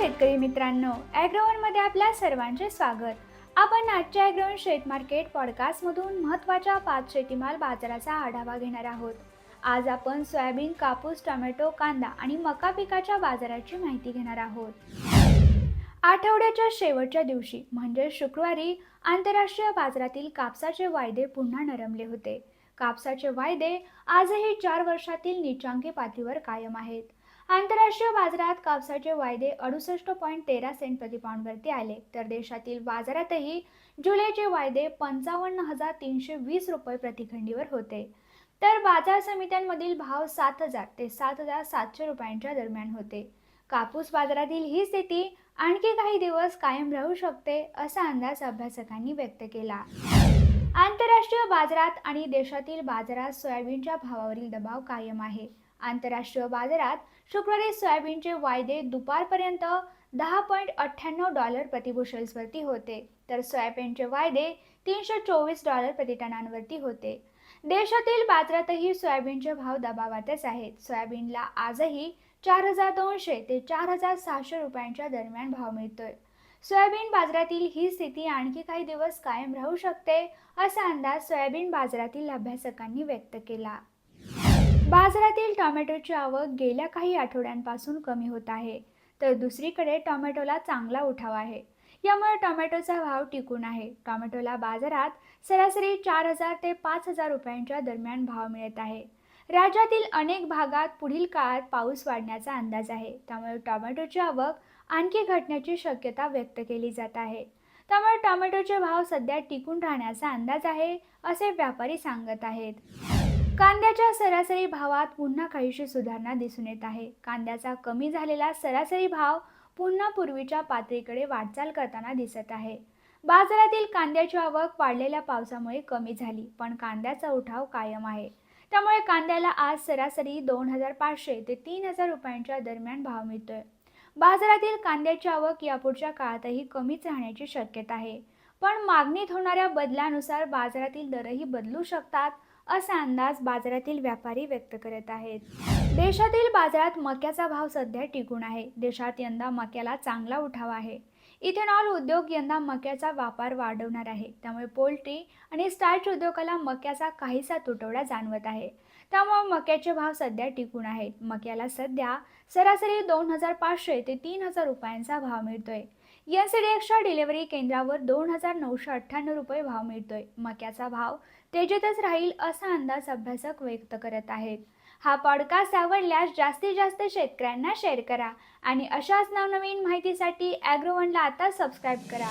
शेतकरी मित्रांनो ॲग्रोवनमध्ये आपल्या सर्वांचे स्वागत. आपण आजच्या ॲग्रोवन शेत मार्केट पॉडकास्टमधून महत्त्वाच्या पाच शेतीमाल बाजाराचा आढावा घेणार आहोत. आज आपण सोयाबीन कापूस टोमॅटो कांदा आणि मका पिकाच्या बाजाराची माहिती घेणार आहोत. आठवड्याच्या शेवटच्या दिवशी म्हणजे शुक्रवारी आंतरराष्ट्रीय बाजारातील कापसाचे वायदे पुन्हा नरमले होते. कापसाचे वायदे आजही चार वर्षातील नीचांकी पातळीवर कायम आहेत. आंतरराष्ट्रीय बाजारात कापसाचे वायदे अडुसष्ट पॉईंट तेरा सेंट प्रतिपाऊंडवरती आले. तर देशातील बाजारातही जुलैचे वायदे पंचावन्न हजार तीनशे वीस रुपये प्रतिखंडीवर होते. तर बाजार समित्यांमधील भाव सात हजार ते सात हजार सातशे रुपयांच्या दरम्यान होते. कापूस बाजारातील ही स्थिती आणखी काही दिवस कायम राहू शकते असा अंदाज अभ्यासकांनी व्यक्त केला. आंतरराष्ट्रीय बाजारात आणि देशातील बाजारात सोयाबीनच्या भावावरील दबाव कायम आहे. आंतरराष्ट्रीय बाजारात शुक्रवारी सोयाबीनचे वायदे दुपारपर्यंत दहा पॉईंट अठ्ठ्याण्णव डॉलर प्रतिबुशेल्सवरती होते तर सोयाबीनचे वायदे तीनशे चोवीस डॉलर प्रतिटनांवरती होते. देशातील बाजारातही सोयाबीनचे भाव दबावातच आहेत. सोयाबीनला आजही चार हजार दोनशे ते चार हजार सहाशे रुपयांच्या दरम्यान भाव मिळतोय. सोयाबीन बाजारातील ही स्थिती आणखी काही दिवस कायम राहू शकते असा अंदाज सोयाबीन बाजारातील अभ्यासकांनी व्यक्त केला. बाजारातील टोमॅटोची आवक गेल्या काही आठवड्यांपासून कमी होत आहे तर दुसरीकडे टोमॅटोला चांगला उठाव आहे. यामुळे टोमॅटोचा भाव टिकून आहे. टोमॅटोला बाजारात सरासरी चार हजार ते पाच हजार रुपयांच्या दरम्यान भाव मिळत आहे. राज्यातील अनेक भागात पुढील काळात पाऊस वाढण्याचा अंदाज आहे. त्यामुळे टोमॅटोची आवक आणखी घटण्याची शक्यता व्यक्त केली जात आहे. त्यामुळे टोमॅटोचे भाव सध्या टिकून राहण्याचा अंदाज आहे असे व्यापारी सांगत आहेत. कांद्याच्या सरासरी भावात पुन्हा काहीशी सुधारणा दिसून येत आहे. कांद्याचा कमी झालेला सरासरी भाव पुन्हा पूर्वीच्या पातळीकडे वाटचाल करताना दिसत आहे. बाजारातील कांद्याची आवक वाढलेल्या पावसामुळे कमी झाली पण कांद्याचा उठाव कायम आहे. त्यामुळे कांद्याला आज सरासरी दोन हजार पाचशे ते तीन हजार रुपयांच्या दरम्यान भाव मिळतोय. बाजारातील कांद्याची आवक यापुढच्या काळातही कमीच राहण्याची शक्यता आहे. पण मागणीत होणाऱ्या बदलानुसार बाजारातील दरही बदलू शकतात असा अंदाज बाजारातील व्यापारी व्यक्त करत आहेत. देशातील बाजारात मक्याचा भाव सध्या टिकून आहे. देशात यंदा मक्याला चांगला उठाव आहे. इथेनॉल उद्योग यंदा मक्याचा वापर वाढवणार आहे. त्यामुळे पोल्ट्री आणि स्टार्च उद्योगाला मक्याचा काहीसा तुटवडा जाणवत आहे. त्यामुळे मक्याचे भाव सध्या टिकून आहेत. मक्याला सध्या सरासरी दोन हजार पाचशे ते तीन हजार रुपयांचा भाव मिळतोय. एनसीडीएक्सच्या डिलिव्हरी केंद्रावर दोन हजार नऊशे अठ्ठ्याण्णव रुपये भाव मिळतोय. मक्याचा भाव तेजीतच राहील असा अंदाज अभ्यासक व्यक्त करत आहेत. हा पॉडकास्ट आवडल्यास जास्तीत जास्त शेतकऱ्यांना शेअर करा आणि अशाच नवनवीन माहितीसाठी ॲग्रोवनला आता सबस्क्राईब करा.